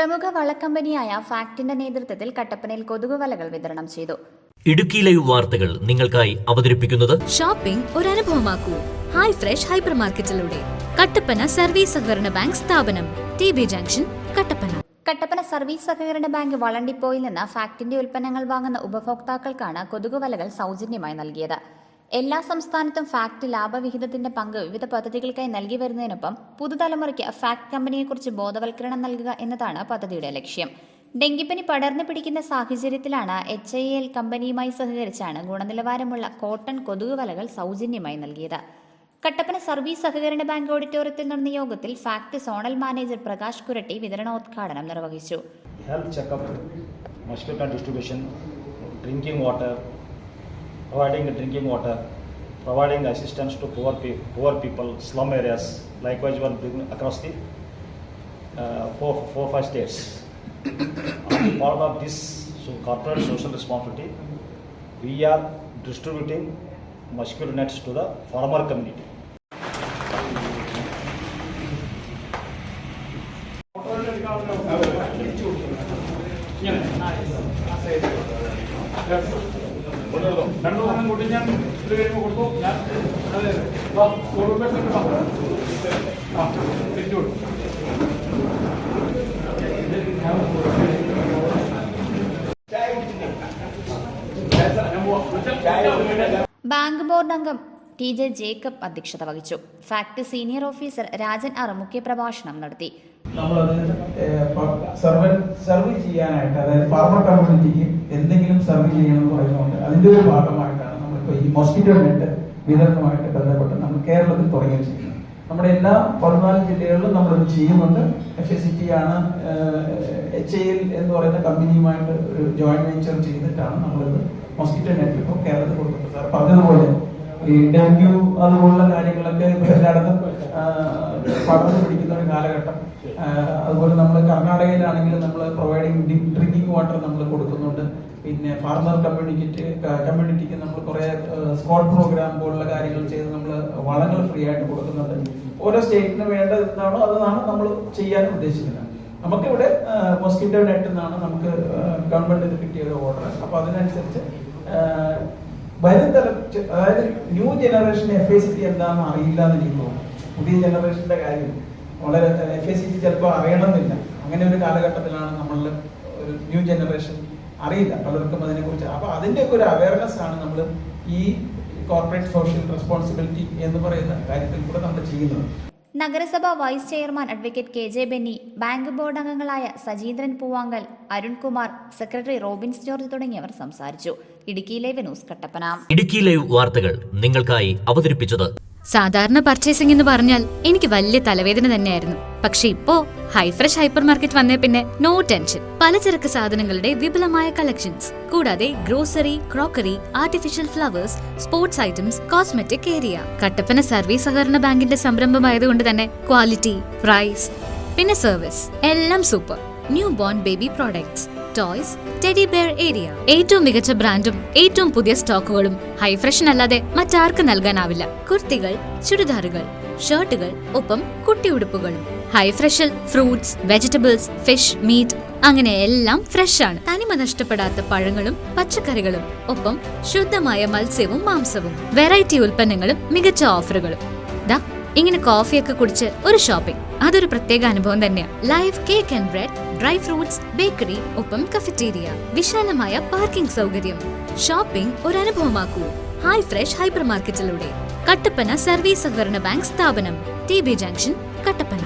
പ്രമുഖ വളക്കമ്പനിയായ ഫാക്ടിന്റെ നേതൃത്വത്തിൽ കട്ടപ്പനയിൽ കൊതുകുവലകൾ വിതരണം ചെയ്തു. ഇടുക്കിയിലെ ലൈവ് വാർത്തകൾ നിങ്ങൾക്കായി അവതരിപ്പിക്കുന്നത് ഷോപ്പിംഗ് ഒരു അനുഭവമാക്കൂ ഹൈ ഫ്രഷ് ഹൈപ്പർ മാർക്കറ്റിലൂടെ കട്ടപ്പന സർവീസ് സഹകരണ ബാങ്ക് സ്ഥാപനം. T B junction Kattappana. Kattappana service സഹകരണ ബാങ്ക് വളണ്ടിപ്പോയിൽ നിന്ന് ഫാക്ടിന്റെ ഉൽപ്പന്നങ്ങൾ വാങ്ങുന്ന ഉപഭോക്താക്കൾക്കാണ് കൊതുകുവലകൾ സൗജന്യമായി നൽകിയത്. എല്ലാ സംസ്ഥാനത്തും ഫാക്ട് ലാഭവിഹിതത്തിന്റെ പങ്ക് വിവിധ പദ്ധതികൾക്കായി നൽകി വരുന്നതിനൊപ്പം പുതുതലമുറയ്ക്ക് ഫാക്ട് കമ്പനിയെക്കുറിച്ച് ബോധവൽക്കരണം നൽകുക എന്നതാണ് പദ്ധതിയുടെ ലക്ഷ്യം. ഡെങ്കിപ്പനി പടർന്നു പിടിക്കുന്ന സാഹചര്യത്തിലാണ് എച്ച് ഐ എൽ കമ്പനിയുമായി സഹകരിച്ചാണ് ഗുണനിലവാരമുള്ള കോട്ടൺ കൊതുക് വലകൾ സൗജന്യമായി നൽകിയത്. കട്ടപ്പന സർവീസ് സഹകരണ ബാങ്ക് ഓഡിറ്റോറിയത്തിൽ നടന്ന യോഗത്തിൽ FACT zonal manager Prakash Kuratti വിതരണോദ്ഘാടനം നിർവഹിച്ചു. Health checkup distribution drinking water, providing drinking water, providing assistance to poor, pe- poor people, slum areas. Likewise, doing across the uh, four, four, five states. Part of this so corporate social responsibility, we are distributing mosquito nets to the farmer community. രണ്ടു ദിവസം കൂട്ടി ഞാൻ ഇത് കൊടുത്തു ഞാൻ അതെ. ആ തിരിച്ചു. വിളിച്ചാ- ബാങ്ക് ബോർഡ് അംഗം ടി ജെ ജേക്കബ് അധ്യക്ഷത വഹിച്ചു. FACT senior officer Rajan R മുഖ്യപ്രഭാഷണം നടത്തി. സർവ് ചെയ്യാനായിട്ട് അതായത് ഫാർമർ കമ്മ്യൂണിറ്റിക്ക് എന്തെങ്കിലും സർവ് ചെയ്യണം എന്ന് പറയുന്നുണ്ട് അതിന്റെ ഒരു ഭാഗമായിട്ടാണ് നമ്മളിപ്പോൾ ഈ മോസ്കിറ്റോ നെറ്റ് വിതരണമായിട്ട് ബന്ധപ്പെട്ട് നമ്മൾ കേരളത്തിൽ തുടങ്ങുകയും ചെയ്യുന്നത്. നമ്മുടെ എല്ലാ പതിനാല് ജില്ലകളിലും നമ്മളിത് ചെയ്യുന്നുണ്ട്. എഫ് എസ് ടി ആണ് എച്ച് എൽ എന്ന് പറയുന്ന കമ്പനിയുമായിട്ട് ഒരു ജോയിന്റ് വെഞ്ചർ ചെയ്തിട്ടാണ് നമ്മളിത് മോസ്കിറ്റോ നെറ്റ് ഇപ്പോൾ കേരളത്തിൽ കൊടുക്കുന്നത് സാർ പറഞ്ഞതുപോലെ ഡെങ്കു അതുപോലുള്ള കാര്യങ്ങളൊക്കെ എല്ലായിടത്തും പടർന്നു പിടിക്കുന്ന ഒരു കാലഘട്ടം. അതുപോലെ നമ്മൾ കർണാടകയിലാണെങ്കിൽ നമ്മൾ പ്രൊവൈഡിങ് ഡ്രിങ്കിങ് വാട്ടർ നമ്മൾ കൊടുക്കുന്നുണ്ട്. പിന്നെ ഫാർമർ കമ്മ്യൂണിറ്റി കമ്മ്യൂണിറ്റിക്ക് നമ്മൾ കുറെ സ്കോട്ട് പ്രോഗ്രാം പോലുള്ള കാര്യങ്ങൾ ചെയ്ത് നമ്മൾ വളങ്ങൾ ഫ്രീ ആയിട്ട് കൊടുക്കുന്നുണ്ട്. ഓരോ സ്റ്റേറ്റിന് വേണ്ട എന്താണോ അതാണ് നമ്മൾ ചെയ്യാൻ ഉദ്ദേശിക്കുന്നത്. നമുക്കിവിടെ മോസ്കിറ്റോ നെറ്റ് എന്നാണ് നമുക്ക് ഗവൺമെന്റ് കിട്ടിയ ഒരു ഓർഡർ അപ്പൊ അതിനനുസരിച്ച് വരും തല അതായത് new generation F I C T എന്താണെന്ന് അറിയില്ല എന്ന് എനിക്ക് തോന്നുന്നു. പുതിയ ജനറേഷന്റെ കാര്യം വളരെ എഫ് ഐ സി ടി ചിലപ്പോൾ അറിയണമെന്നില്ല. അങ്ങനെ ഒരു കാലഘട്ടത്തിലാണ് നമ്മൾ ഒരു ന്യൂ ജനറേഷൻ അറിയില്ല. പലർക്കും അതിനെക്കുറിച്ച് അപ്പോൾ അതിന്റെ ഒക്കെ ഒരു അവയർനെസ് ആണ് നമ്മൾ ഈ കോർപ്പറേറ്റ് സോഷ്യൽ റെസ്പോൺസിബിലിറ്റി എന്ന് പറയുന്ന കാര്യത്തിൽ കൂടെ നമ്മൾ ചെയ്യുന്നത്. നഗരസഭ vice chairman advocate K J Benny bank board അംഗങ്ങളായ Sajeendran Poovankal Arunkumar secretary Robins George തുടങ്ങിയവർ സംസാരിച്ചു. Idukki live news Kattappana. Idukki live വാർത്തകൾ നിങ്ങൾക്കായി അവതരിപ്പിച്ചത് സാധാരണ പർച്ചേസിംഗ് എന്ന് പറഞ്ഞാൽ എനിക്ക് വലിയ തലവേദന തന്നെയായിരുന്നു. പക്ഷെ ഇപ്പോ ഹൈഫ്രഷ് ഹൈപ്പർ മാർക്കറ്റ് വന്നേ പിന്നെ നോ ടെൻഷൻ പലചരക്ക് സാധനങ്ങളുടെ വിപുലമായ കളക്ഷൻസ് കൂടാതെ grocery crockery artificial flowers sports items cosmetic area Kattappana service സഹകരണ ബാങ്കിന്റെ സംരംഭമായതുകൊണ്ട് തന്നെ ക്വാളിറ്റി പ്രൈസ് പിന്നെ സർവീസ് എല്ലാം super newborn baby products toys teddy bear area. ഏറ്റവും മികച്ച ബ്രാൻഡും ഏറ്റവും പുതിയ സ്റ്റോക്കുകളും ഹൈ ഫ്രഷൻ അല്ലാതെ മറ്റാർക്കും നൽകാനാവില്ല. കുർത്തികൾ ചുരിദാറുകൾ ഷർട്ടുകൾ ഒപ്പം കുട്ടിയുടുപ്പുകളും. ഹൈ ഫ്രഷിൽ ഫ്രൂട്ട്സ് വെജിറ്റബിൾസ് ഫിഷ് മീറ്റ് അങ്ങനെ എല്ലാം ഫ്രഷ് ആണ് തനിമ നഷ്ടപ്പെടാത്ത പഴങ്ങളും പച്ചക്കറികളും ഒപ്പം ശുദ്ധമായ മത്സ്യവും മാംസവും വെറൈറ്റി ഉൽപ്പന്നങ്ങളും മികച്ച ഓഫറുകളും. ഇങ്ങനെ കോഫിയൊക്കെ കുടിച്ച് ഒരു ഷോപ്പിംഗ് അതൊരു പ്രത്യേക അനുഭവം തന്നെയാണ് live cake and bread dry fruits bakery ഒപ്പം കഫറ്റീരിയ വിശാലമായ പാർക്കിംഗ് സൗകര്യം. ഷോപ്പിംഗ് ഒരു അനുഭവമാക്കൂ ഹൈ ഫ്രഷ് ഹൈപ്പർ മാർക്കറ്റിലൂടെ കട്ടപ്പന സർവീസ് സഹകരണ ബാങ്ക് സ്ഥാപനം. T B junction Kattappana.